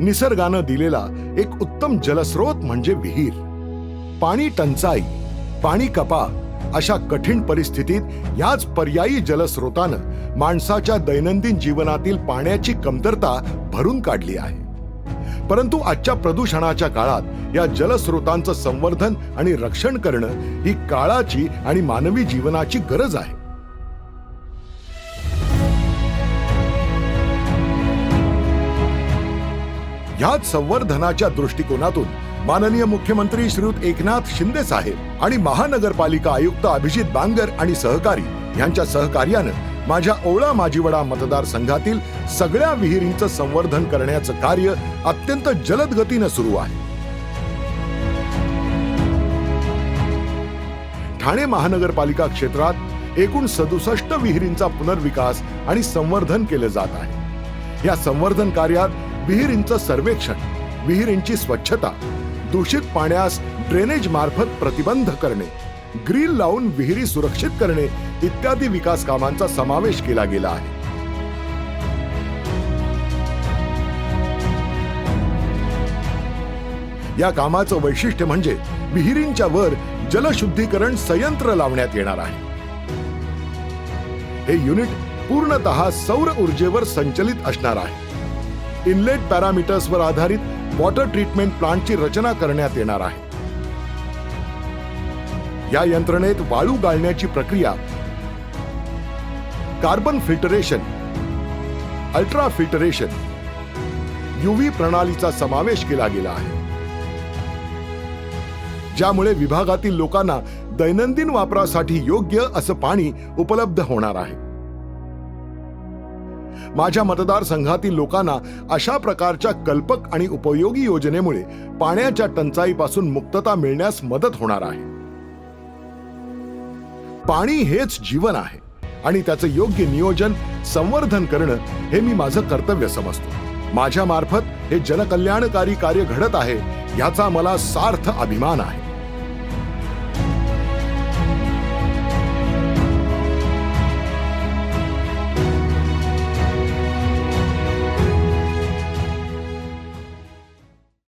निसर्गानं दिलेला एक उत्तम जलस्रोत म्हणजे विहीर. पाणी टंचाई पाणी कपा अशा कठीण परिस्थितीत याच पर्यायी जलस्रोतानं माणसाच्या दैनंदिन जीवनातील पाण्याची कमतरता भरून काढली आहे. परंतु आजच्या प्रदूषणाच्या काळात या जलस्रोतांचं संवर्धन आणि रक्षण करणं ही काळाची आणि मानवी जीवनाची गरज आहे. ह्याच संवर्धनाच्या दृष्टिकोनातून माननीय मुख्यमंत्री श्रीयुत एकनाथ शिंदे साहेब आणि महानगरपालिका आयुक्त अभिजित बांगर आणि सहकारी यांच्या सहकार्यानं माझ्या ओळा माजीवडा मतदारसंघातील सगळ्या विहिरींचं संवर्धन करण्याचं कार्य अत्यंत जलद गतीनं सुरू आहे. ठाणे महानगरपालिका क्षेत्रात एकूण सदुसष्ट विहिरींचा पुनर्विकास आणि संवर्धन केलं जात आहे. या संवर्धन कार्यात विहिरींचं सर्वेक्षण विहिरींची स्वच्छता दूषित पाण्यास ड्रेनेज मार्फत प्रतिबंध करणे ग्रील लावून विहिरी सुरक्षित करणे इत्यादी विकास कामांचा समावेश केला गेला आहे. या कामाचं वैशिष्ट्य म्हणजे विहिरींच्या वर जलशुद्धीकरण संयंत्र लावण्यात येणार आहे. हे युनिट पूर्णतः सौर ऊर्जेवर संचलित असणार आहे. इनलेट पॅरामीटर्सवर आधारित वॉटर ट्रीटमेंट प्लांटची रचना करण्यात येणार आहे. या यंत्रणेत वाळू गाळण्याची प्रक्रिया carbon filtration ultra filtration UV प्रणालीचा समावेश केला गेला आहे. ज्यामुळे विभागातील लोकांना दैनंदिन वापरासाठी योग्य असं पाणी उपलब्ध होणार आहे. माझ्या मतदारसंघातील लोकांना अशा प्रकारच्या कल्पक आणि उपयोगी योजनेमुळे पाण्याच्या टंचाईपासून मुक्तता मिळण्यास मदत होणार आहे. पाणी हेच जीवन आहे आणि त्याचं योग्य नियोजन संवर्धन करणं हे मी माझं कर्तव्य समजतो. माझ्या मार्फत हे जनकल्याणकारी कार्य घडत आहे याचा मला सार्थ अभिमान आहे.